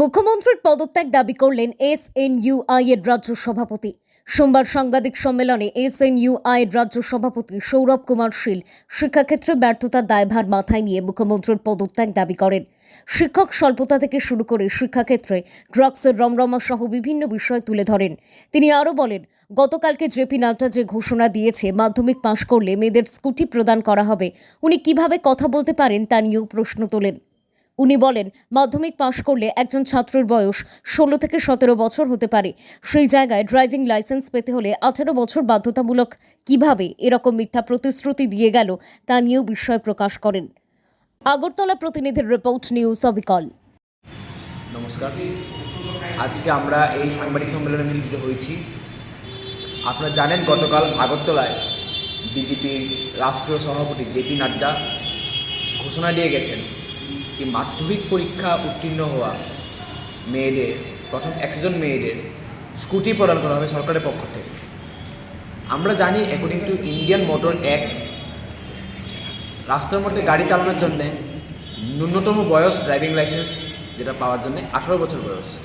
মুখ্যমন্ত্রীর পদত্যাগ দাবি করলেন এস এন ইউআই এর রাজ্য সভাপতি। সোমবার সাংবাদিক সম্মেলনে এস এন ইউআই এর রাজ্য সভাপতি সৌরভ কুমার শীল শিক্ষাক্ষেত্রে ব্যর্থতার দায়ভার মাথায় নিয়ে মুখ্যমন্ত্রীর পদত্যাগ দাবি করেন। শিক্ষক স্বল্পতা থেকে শুরু করে শিক্ষাক্ষেত্রে ড্রাগসের রমরমা সহ বিভিন্ন বিষয় তুলে ধরেন। তিনি আরও বলেন, গতকালকে জেপি নাড্ডা যে ঘোষণা দিয়েছে, মাধ্যমিক পাশ করলে মেয়েদের স্কুটি প্রদান করা হবে, উনি কীভাবে কথা বলতে পারেন তা নিয়েও প্রশ্ন তোলেন। উনি বলেন, মাধ্যমিক পাশ করলে একজন ছাত্রের বয়স ষোলো থেকে সতেরো বছর হতে পারে। সেই জায়গায় ড্রাইভিং লাইসেন্স পেতে হলে আঠারো বছর বাধ্যতামূলক কীভাবে এরকম মিথ্যা প্রতিশ্রুতি দিয়ে গেল তা নিয়েও বিস্ময় প্রকাশ করেন। আগরতলা প্রতিনিধির রিপোর্ট, নিউজ অবিকল। নমস্কার। আজকে আমরা এই সাংবাদিক সম্মেলনে মিলিত হয়েছি। আপনারা জানেন, গতকাল আগরতলায় বিজেপির রাষ্ট্রীয় সভাপতি জেপি নাড্ডা ঘোষণা দিয়ে গেছেন কি মাধ্যমিক পরীক্ষা উত্তীর্ণ হওয়া মেয়েদের, প্রথম একশো মেয়েদের স্কুটি প্রদান করা হবে সরকারের পক্ষ থেকে। আমরা জানি according to Indian motor act রাস্তার মধ্যে গাড়ি চালানোর জন্য ন্যূনতম বয়স ড্রাইভিং লাইসেন্স যেটা পাওয়ার জন্য আঠারো বছর বয়স।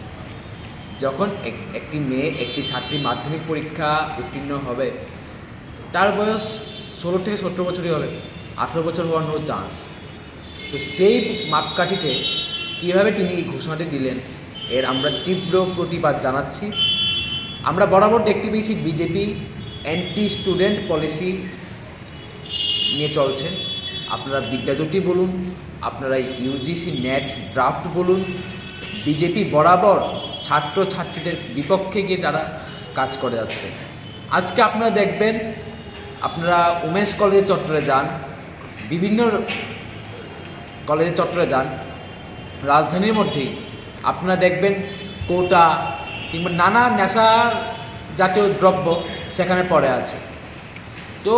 যখন এক- একটি মেয়ে, একটি ছাত্রী মাধ্যমিক পরীক্ষা উত্তীর্ণ হবে, তার বয়স ষোলো থেকে সতেরো বছরই হবে। আঠেরো বছর হওয়ার নো চান্স তো সেই মাপকাঠিতে কীভাবে তিনি এই ঘোষণাটি দিলেন, এর আমরা তীব্র প্রতিবাদ জানাচ্ছি। আমরা বরাবর দেখতে পেয়েছি বিজেপি অ্যান্টি স্টুডেন্ট পলিসি নিয়ে চলছে। আপনারা বিদ্যাজ্যোতি বলুন, আপনারা ইউজিসি নেট ড্রাফট বলুন, বিজেপি বরাবর ছাত্র ছাত্রীদের বিপক্ষে গিয়ে তারা কাজ করে যাচ্ছে। আজকে আপনারা দেখবেন, আপনারা উমেশ কলেজের চত্বরে যান, বিভিন্ন কলেজের চত্বরে যান। রাজধানীর মধ্যেই আপনারা দেখবেন কোটা কিংবা নানা নেশার জাতীয় দ্রব্য সেখানে পড়ে আছে। তো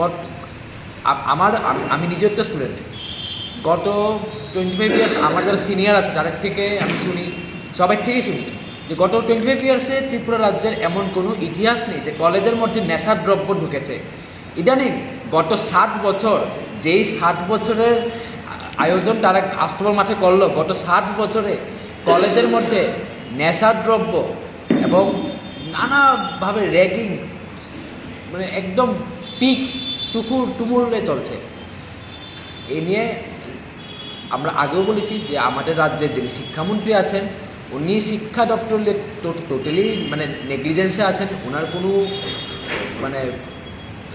গত আমার আমি নিজেও একটা স্টুডেন্ট গত টোয়েন্টি ফাইভ ইয়ার্স আমার যারা সিনিয়র আছে তাদের থেকে আমি শুনি সবার থেকেই শুনি যে গত টোয়েন্টি ফাইভ ইয়ার্সে ত্রিপুরা রাজ্যের এমন কোনো ইতিহাস নেই যে কলেজের মধ্যে নেশার দ্রব্য ঢুকেছে। ইদানিং গত সাত বছর, যেই সাত বছরের আয়োজন তারা আস্তবল মাঠে করল, গত সাত বছরে কলেজের মধ্যে নেশার দ্রব্য এবং নানাভাবে র্যাগিং মানে একদম পিক টুকুর টুমুরে চলছে। এ নিয়ে আমরা আগেও বলেছি যে আমাদের রাজ্যের যিনি শিক্ষামন্ত্রী আছেন, উনি শিক্ষা দপ্তরের টোটালি মানে নেগলিজেন্সে আছেন ওনার কোনো মানে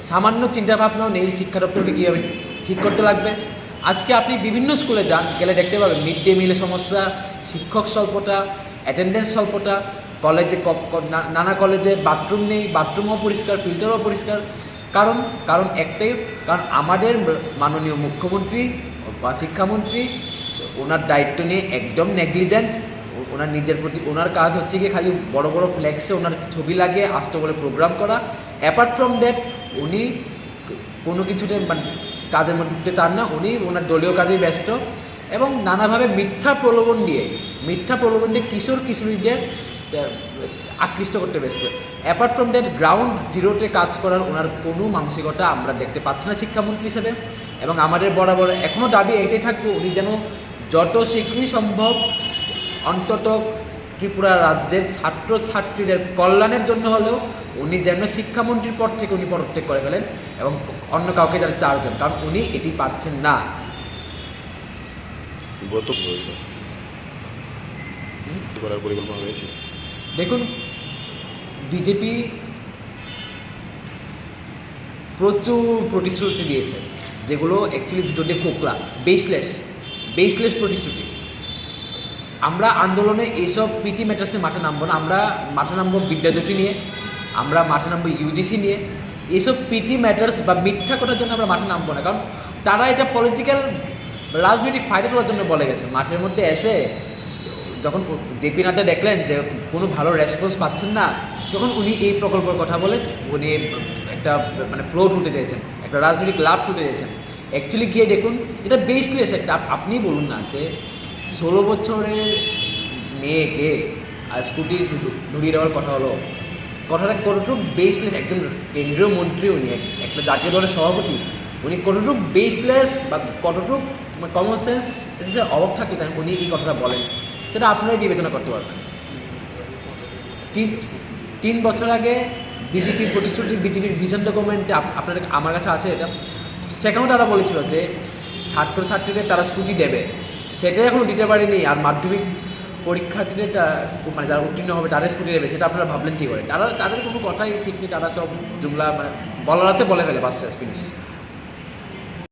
সামান্য চিন্তাভাবনাও নেই, শিক্ষা দপ্তরকে কীভাবে ঠিক করতে লাগবে। আজকে আপনি বিভিন্ন স্কুলে যান, গেলে দেখতে পাবেন মিড ডে মিলের সমস্যা, শিক্ষক স্বল্পতা অ্যাটেন্ডেন্স স্বল্পতা কলেজে নানা কলেজে বাথরুম নেই বাথরুমও পরিষ্কার ফিল্টারও পরিষ্কার। কারণ কারণ একটাই, কারণ আমাদের মাননীয় মুখ্যমন্ত্রী বা শিক্ষামন্ত্রী, ওনার দায়িত্ব নিয়ে একদম নেগলিজেন্ট ওনার নিজের প্রতি, ওনার কাজ হচ্ছে গিয়ে খালি বড় বড় ফ্ল্যাক্সে ওনার ছবি লাগিয়ে আসতে বলে প্রোগ্রাম করা। অ্যাপার্ট ফ্রম দ্যাট উনি কোনো কিছুতে মানে কাজের মধ্যে চান না, উনি ওনার দলীয় কাজেই ব্যস্ত এবং নানাভাবে মিথ্যা প্রলোভন দিয়ে, মিথ্যা প্রলোভন দিয়ে কিশোর কিশোরীদের আকৃষ্ট করতে ব্যস্ত। অ্যাপার্ট ফ্রম দ্যাট গ্রাউন্ড জিরোতে কাজ করার ওনার কোনো মানসিকতা আমরা দেখতে পাচ্ছি না শিক্ষামন্ত্রী হিসেবে এবং আমাদের বরাবর এখনও দাবি এটাই থাকবে, উনি যেন যত শীঘ্রই সম্ভব অন্তত ত্রিপুরা রাজ্যের ছাত্র ছাত্রীদের কল্যাণের জন্য হলেও উনি যেন শিক্ষামন্ত্রীর পদ থেকে উনি পদত্যাগ করে ফেলেন এবং অন্য কাউকে যারা চারজন কারণ উনি এটি পারছেন না। দেখুন বিজেপি প্রচুর প্রতিশ্রুতি দিয়েছে যেগুলো অ্যাকচুয়ালি দুটো দিয়ে খোকলা বেসলেস বেসলেস প্রতিশ্রুতি। আমরা আন্দোলনে এইসব পিটি ম্যাটার্স নিয়ে মাঠে নামবো না আমরা মাঠে নামবো বিদ্যাজ্যোতি নিয়ে। আমরা মাঠে নামবো ইউজিসি নিয়ে। এইসব পিটি ম্যাটার্স বা মিথ্যা করার জন্য আমরা মাঠে নামবো না। কারণ তারা এটা পলিটিক্যাল রাজনৈতিক ফায়দা তোলার জন্য বলে গেছে। মাঠের মধ্যে এসে যখন জেপি নাড্ডা দেখলেন যে কোনো ভালো রেসপন্স পাচ্ছেন না, তখন উনি এই প্রকল্পের কথা বলে উনি একটা মানে ফ্লো তুলতে চেয়েছেন একটা রাজনৈতিক লাভ তুলতে চেয়েছেন অ্যাকচুয়ালি গিয়ে দেখুন, এটা বেসলেস একটা আপ- আপনি বলুন না যে ষোলো বছরের মেয়েকে আর স্কুটি ধরিয়ে দেওয়ার কথা হলো। কথাটা কতটুকু বেসলেস একজন কেন্দ্রীয় মন্ত্রী উনি, এক- একটা জাতীয় দলের সভাপতি, উনি কতটুকু বেসলেস বা কতটুকু কমন সেন্স অভাব থাকলে উনি এই কথাটা বলেন। সেটা আপনারাই বিবেচনা করতে পারবেন। তিন তিন বছর আগে বিজেপির প্রতিশ্রুতি বিজেপির ভিশন ডকুমেন্টে আপনাদের আমার কাছে আছে এটা। সেখানেও তারা বলেছিল যে ছাত্রছাত্রীদের তারা স্কুটি দেবে। সেটাই এখনও দিতে পারেনি, আর মাধ্যমিক পরীক্ষার্থীদের মানে যারা উত্তীর্ণ হবে তারা স্কুটি দেবে সেটা আপনারা ভাবলেন কী করে? তারা, তাদের কোনো কথাই ঠিক নেই, তারা সব জুমলা মানে বলার আছে, বলে ফেলে বাস শেষ ফিনিশ